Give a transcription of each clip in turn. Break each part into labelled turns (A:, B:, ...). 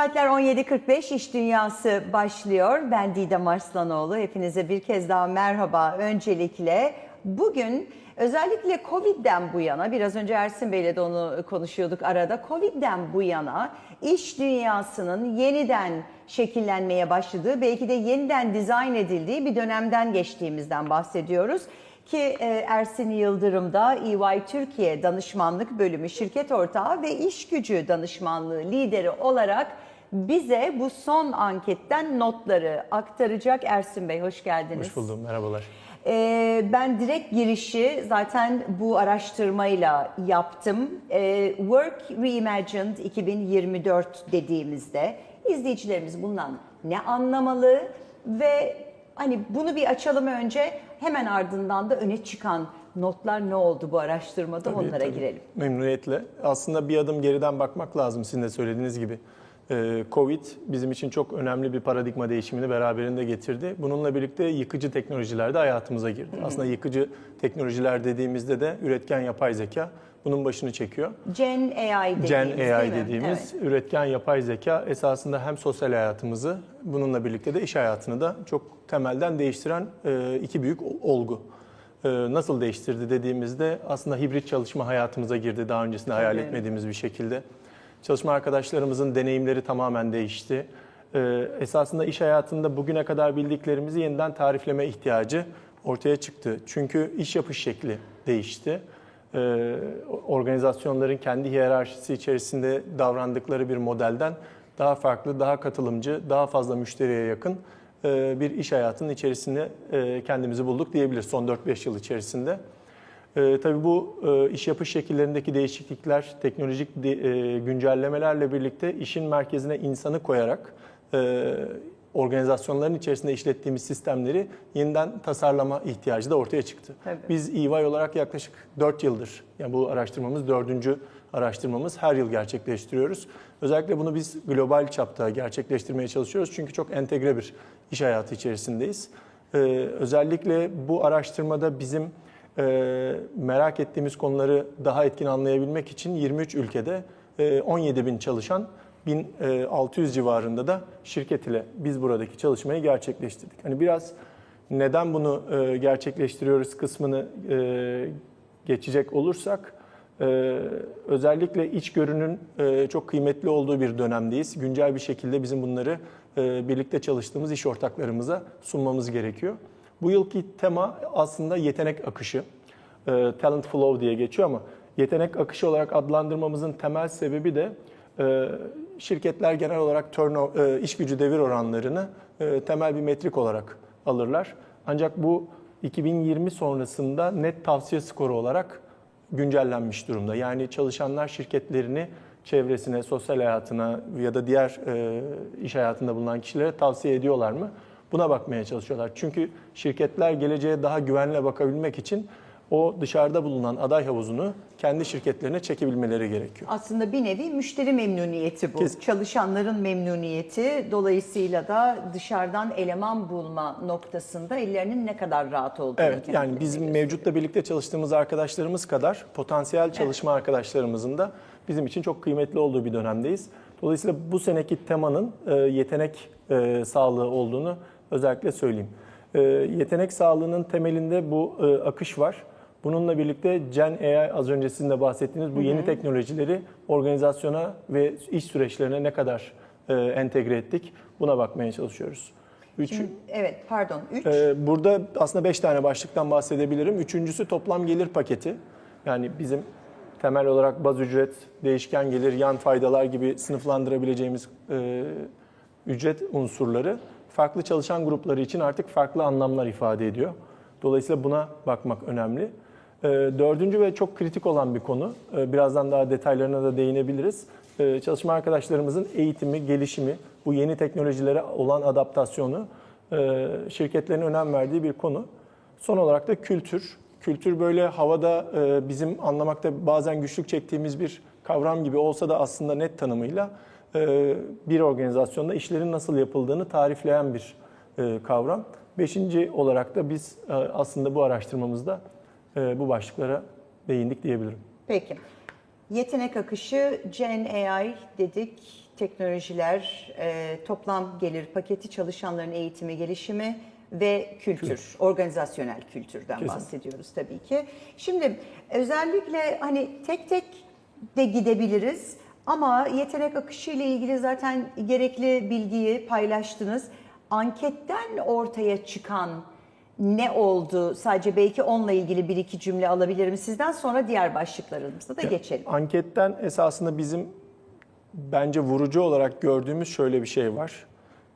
A: Saatler 17.45 İş Dünyası başlıyor. Ben Didem Arslanoğlu. Hepinize bir kez daha merhaba. Öncelikle bugün özellikle Covid'den bu yana, biraz önce Ersin Bey'le de onu konuşuyorduk arada. Covid'den bu yana iş dünyasının yeniden şekillenmeye başladığı, belki de yeniden dizayn edildiği bir dönemden geçtiğimizden bahsediyoruz ki e, Ersin Yıldırım da EY Türkiye Danışmanlık Bölümü şirket ortağı ve iş gücü danışmanlığı lideri olarak bize bu son anketten notları aktaracak. Ersin Bey hoş geldiniz.
B: Hoş buldum, merhabalar.
A: Ee, ben direkt girişi zaten bu araştırmayla yaptım. Ee, Work Reimagined 2024 dediğimizde izleyicilerimiz bundan ne anlamalı ve hani bunu bir açalım önce hemen ardından da öne çıkan notlar ne oldu bu araştırmada
B: Tabii,
A: onlara
B: tabii.
A: girelim.
B: Memnuniyetle. Aslında bir adım geriden bakmak lazım sizin de söylediğiniz gibi. Ee, Covid bizim için çok önemli bir paradigma değişimini beraberinde getirdi. Bununla birlikte yıkıcı teknolojiler de hayatımıza girdi. Aslında yıkıcı teknolojiler dediğimizde de üretken yapay zeka bunun başını çekiyor.
A: Gen AI dediğimiz
B: Gen AI
A: mi?
B: dediğimiz
A: Evet.
B: üretken yapay zeka esasında hem sosyal hayatımızı bununla birlikte de iş hayatını da çok temelden değiştiren e, iki büyük olgu. E, Nasıl değiştirdi dediğimizde aslında hibrit çalışma hayatımıza girdi daha öncesinde hayal etmediğimiz bir şekilde. Çalışma arkadaşlarımızın deneyimleri tamamen değişti. E, Esasında iş hayatında bugüne kadar bildiklerimizi yeniden tarifleme ihtiyacı ortaya çıktı. Çünkü iş yapış şekli değişti e, organizasyonların kendi hiyerarşisi içerisinde davrandıkları bir modelden daha farklı, daha katılımcı, daha fazla müşteriye yakın e, bir iş hayatının içerisinde e, kendimizi bulduk diyebiliriz son 4-5 yıl içerisinde. E, tabii bu e, iş yapış şekillerindeki değişiklikler, teknolojik de, e, güncellemelerle birlikte işin merkezine insanı koyarak e, organizasyonların içerisinde işlettiğimiz sistemleri yeniden tasarlama ihtiyacı da ortaya çıktı.
A: Tabii.
B: Biz EY olarak yaklaşık 4 yıldır, yani bu araştırmamız dördüncü araştırmamız her yıl gerçekleştiriyoruz. Özellikle bunu biz global çapta gerçekleştirmeye çalışıyoruz çünkü çok entegre bir iş hayatı içerisindeyiz. Ee, özellikle bu araştırmada bizim merak ettiğimiz konuları daha etkin anlayabilmek için 23 ülkede e, 17 bin çalışan 1600 civarında da şirket ile biz buradaki çalışmayı gerçekleştirdik. Hani biraz neden bunu e, gerçekleştiriyoruz kısmını e, geçecek olursak e, özellikle içgörünün e, çok kıymetli olduğu bir dönemdeyiz. Güncel bir şekilde bizim bunları e, birlikte çalıştığımız iş ortaklarımıza sunmamız gerekiyor. Bu yılki tema aslında yetenek akışı. E, talent flow diye geçiyor ama yetenek akışı olarak adlandırmamızın temel sebebi de e, şirketler genel olarak turnover, e, iş gücü devir oranlarını e, temel bir metrik olarak alırlar. Ancak bu 2020 sonrasında net tavsiye skoru olarak güncellenmiş durumda. Yani çalışanlar şirketlerini çevresine, sosyal hayatına ya da diğer e, iş hayatında bulunan kişilere tavsiye ediyorlar mı? Buna bakmaya çalışıyorlar. Çünkü şirketler geleceğe daha güvenle bakabilmek için o dışarıda bulunan aday havuzunu kendi şirketlerine çekebilmeleri gerekiyor.
A: Aslında bir nevi müşteri memnuniyeti bu.
B: Kes-
A: Çalışanların memnuniyeti dolayısıyla da dışarıdan eleman bulma noktasında ellerinin ne kadar rahat olduğunu
B: Evet yani bizim mevcutta birlikte çalıştığımız arkadaşlarımız kadar potansiyel çalışma arkadaşlarımızın da bizim için çok kıymetli olduğu bir dönemdeyiz. Dolayısıyla bu seneki temanın e, yetenek e, sağlığı olduğunu özellikle söyleyeyim. E, yetenek sağlığının temelinde bu e, akış var. Bununla birlikte Gen AI az önce sizin de bahsettiğiniz bu yeni teknolojileri organizasyona ve iş süreçlerine ne kadar e, entegre ettik buna bakmaya çalışıyoruz. Üç,
A: Evet pardon 3
B: ee, Burada aslında 5 tane başlıktan bahsedebilirim. Üçüncüsü toplam gelir paketi. Yani bizim temel olarak baz ücret, değişken gelir, yan faydalar gibi sınıflandırabileceğimiz e, ücret unsurları farklı çalışan grupları için artık farklı anlamlar ifade ediyor. Dolayısıyla buna bakmak önemli. E, Dördüncü ve çok kritik olan bir konu, e, birazdan daha detaylarına da değinebiliriz. E, Çalışma arkadaşlarımızın eğitimi, gelişimi, bu yeni teknolojilere olan adaptasyonu e, şirketlerin önem verdiği bir konu. Son olarak da kültür. Kültür böyle havada e, bizim anlamakta bazen güçlük çektiğimiz bir kavram gibi olsa da aslında net tanımıyla bir organizasyonda işlerin nasıl yapıldığını tarifleyen bir e, kavram. Beşinci olarak da biz e, aslında bu araştırmamızda e, bu başlıklara değindik diyebilirim.
A: Peki. Yetenek akışı, Gen AI dedik, teknolojiler, toplam gelir paketi, çalışanların eğitimi, gelişimi ve kültür, organizasyonel kültürden
B: Kesin.
A: bahsediyoruz tabii ki. Şimdi özellikle hani tek tek de gidebiliriz ama yetenek akışı ile ilgili zaten gerekli bilgiyi paylaştınız. Anketten ortaya çıkan ne oldu? Sadece belki onunla ilgili bir iki cümle alabilirim sizden sonra diğer başlıklarımıza da geçelim.
B: Anketten esasında bizim bence vurucu olarak gördüğümüz şöyle bir şey var.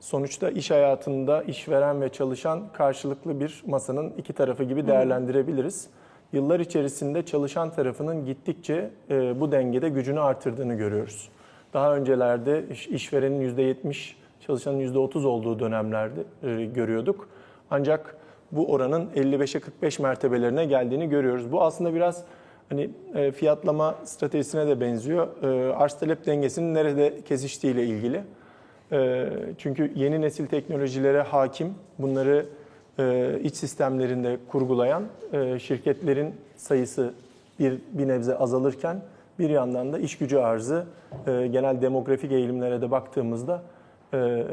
B: Sonuçta iş hayatında işveren ve çalışan karşılıklı bir masanın iki tarafı gibi değerlendirebiliriz. Yıllar içerisinde çalışan tarafının gittikçe e, bu dengede gücünü artırdığını görüyoruz. Daha öncelerde iş- işverenin %70, çalışanın %30 olduğu dönemlerde e, görüyorduk. Ancak bu oranın 55'e 45 mertebelerine geldiğini görüyoruz. Bu aslında biraz hani e, fiyatlama stratejisine de benziyor. E, arz talep dengesinin nerede kesiştiğiyle ilgili. E, çünkü yeni nesil teknolojilere hakim, bunları iç sistemlerinde kurgulayan e, şirketlerin sayısı bir, bir nebze azalırken bir yandan da iş gücü arzı e, genel demografik eğilimlere de baktığımızda e,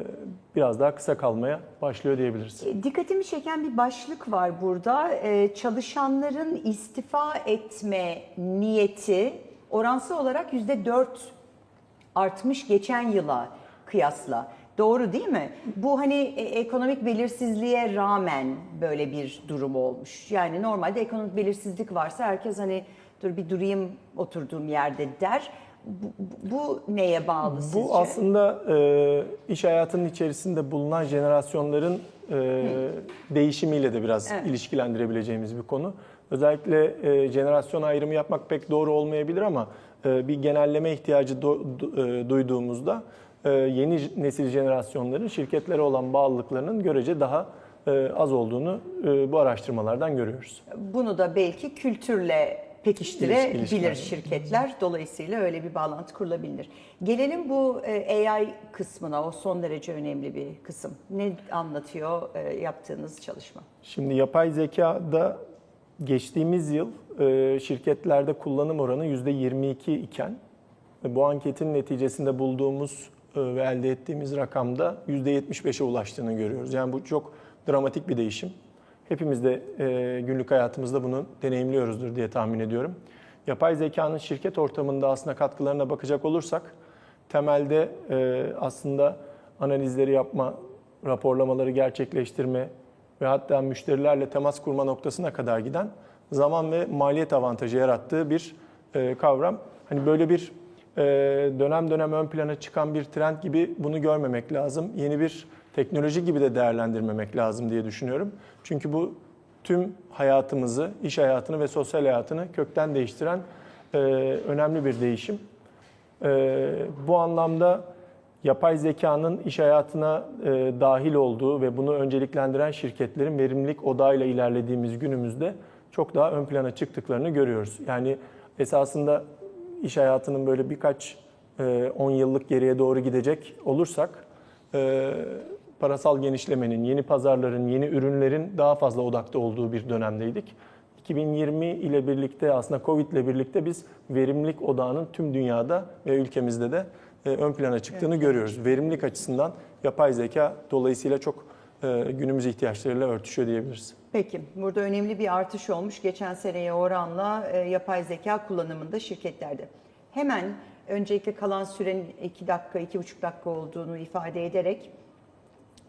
B: biraz daha kısa kalmaya başlıyor diyebiliriz.
A: Dikkatimi çeken bir başlık var burada. Çalışanların istifa etme niyeti oransal olarak yüzde dört artmış geçen yıla kıyasla. Doğru değil mi? Bu hani e, ekonomik belirsizliğe rağmen böyle bir durum olmuş. Yani normalde ekonomik belirsizlik varsa herkes hani dur bir durayım oturduğum yerde der. Bu, bu- bu neye bağlı sizce?
B: Bu aslında e, iş hayatının içerisinde bulunan jenerasyonların e, değişimiyle de biraz
A: Evet.
B: ilişkilendirebileceğimiz bir konu. Özellikle e, jenerasyon ayrımı yapmak pek doğru olmayabilir ama e, bir genelleme ihtiyacı do- e, duyduğumuzda yeni nesil jenerasyonların şirketlere olan bağlılıklarının görece daha e, az olduğunu e, bu araştırmalardan görüyoruz.
A: Bunu da belki kültürle pekiştirebilir şirketler. Dolayısıyla öyle bir bağlantı kurulabilir. Gelelim bu e, AI kısmına. O son derece önemli bir kısım. Ne anlatıyor yaptığınız çalışma?
B: Şimdi yapay zekada geçtiğimiz yıl şirketlerde kullanım oranı %22 iken bu anketin neticesinde bulduğumuz ve elde ettiğimiz rakamda %75'e ulaştığını görüyoruz. Yani bu çok dramatik bir değişim. Hepimiz de e, günlük hayatımızda bunu deneyimliyoruzdur diye tahmin ediyorum. Yapay zekanın şirket ortamında aslında katkılarına bakacak olursak temelde e, aslında analizleri yapma, raporlamaları gerçekleştirme ve hatta müşterilerle temas kurma noktasına kadar giden zaman ve maliyet avantajı yarattığı bir e, kavram. Hani böyle bir e, dönem dönem ön plana çıkan bir trend gibi bunu görmemek lazım. Yeni bir teknoloji gibi de değerlendirmemek lazım diye düşünüyorum. Çünkü bu tüm hayatımızı, iş hayatını ve sosyal hayatını kökten değiştiren e, önemli bir değişim. Ee, bu anlamda yapay zekanın iş hayatına e, dahil olduğu ve bunu önceliklendiren şirketlerin verimlilik odağıyla ilerlediğimiz günümüzde çok daha ön plana çıktıklarını görüyoruz. Yani esasında iş hayatının böyle birkaç e, 10 yıllık geriye doğru gidecek olursak e, parasal genişlemenin, yeni pazarların, yeni ürünlerin daha fazla odakta olduğu bir dönemdeydik. 2020 ile birlikte aslında Covid ile birlikte biz verimlilik odağının tüm dünyada ve ülkemizde de e, ön plana çıktığını görüyoruz. Verimlilik açısından yapay zeka dolayısıyla çok e, günümüz ihtiyaçlarıyla örtüşüyor diyebiliriz.
A: Peki, burada önemli bir artış olmuş geçen seneye oranla e, yapay zeka kullanımında şirketlerde. Hemen öncelikle kalan sürenin 2 dakika, 2,5 dakika olduğunu ifade ederek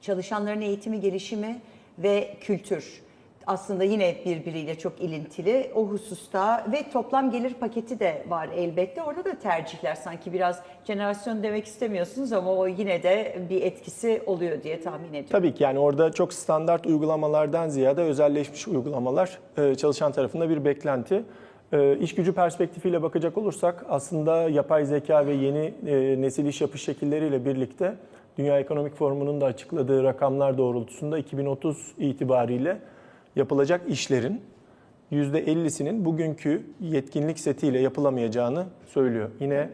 A: çalışanların eğitimi, gelişimi ve kültür aslında yine birbiriyle çok ilintili o hususta ve toplam gelir paketi de var elbette. Orada da tercihler sanki biraz jenerasyon demek istemiyorsunuz ama o yine de bir etkisi oluyor diye tahmin ediyorum.
B: Tabii ki yani orada çok standart uygulamalardan ziyade özelleşmiş uygulamalar e, çalışan tarafında bir beklenti. E, İş gücü perspektifiyle bakacak olursak aslında yapay zeka ve yeni e, nesil iş yapış şekilleriyle birlikte Dünya Ekonomik Forumu'nun da açıkladığı rakamlar doğrultusunda 2030 itibariyle yapılacak işlerin %50'sinin bugünkü yetkinlik setiyle yapılamayacağını söylüyor. Yine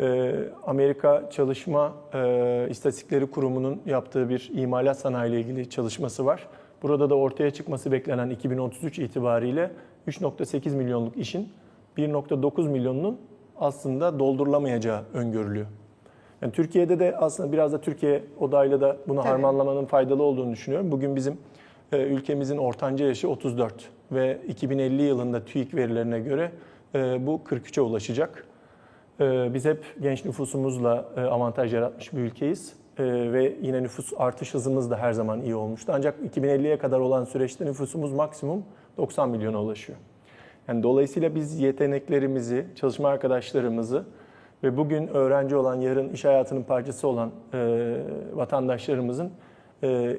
B: e, Amerika Çalışma e, İstatistikleri Kurumu'nun yaptığı bir imalat sanayi ile ilgili çalışması var. Burada da ortaya çıkması beklenen 2033 itibariyle 3.8 milyonluk işin 1.9 milyonunun aslında doldurulamayacağı öngörülüyor. Yani Türkiye'de de aslında biraz da Türkiye odayla da bunu
A: Tabii.
B: harmanlamanın faydalı olduğunu düşünüyorum. Bugün bizim ülkemizin ortanca yaşı 34 ve 2050 yılında TÜİK verilerine göre e, bu 43'e ulaşacak. E, biz hep genç nüfusumuzla e, avantaj yaratmış bir ülkeyiz. Ve yine nüfus artış hızımız da her zaman iyi olmuştu. Ancak 2050'ye kadar olan süreçte nüfusumuz maksimum 90 milyona ulaşıyor. Yani dolayısıyla biz yeteneklerimizi, çalışma arkadaşlarımızı ve bugün öğrenci olan, yarın iş hayatının parçası olan vatandaşlarımızın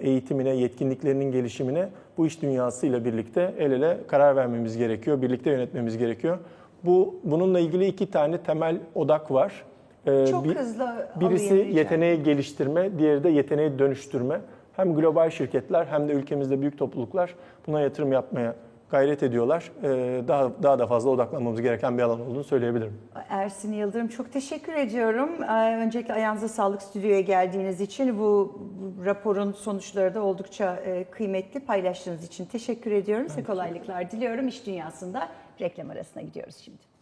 B: eğitimine, yetkinliklerinin gelişimine bu iş dünyasıyla birlikte el ele karar vermemiz gerekiyor, birlikte yönetmemiz gerekiyor. Bu bununla ilgili iki tane temel odak var. E,
A: Çok
B: bir-
A: hızlı
B: Birisi yeteneği geliştirme, diğeri de yeteneği dönüştürme. Hem global şirketler hem de ülkemizde büyük topluluklar buna yatırım yapmaya gayret ediyorlar. Ee, Daha daha da fazla odaklanmamız gereken bir alan olduğunu söyleyebilirim.
A: Ersin Yıldırım çok teşekkür ediyorum. Ee, Öncelikle ayağınıza sağlık stüdyoya geldiğiniz için. Bu, raporun sonuçları da oldukça e, kıymetli paylaştığınız için teşekkür ediyorum. Size kolaylıklar diliyorum. İş dünyasında reklam arasına gidiyoruz şimdi.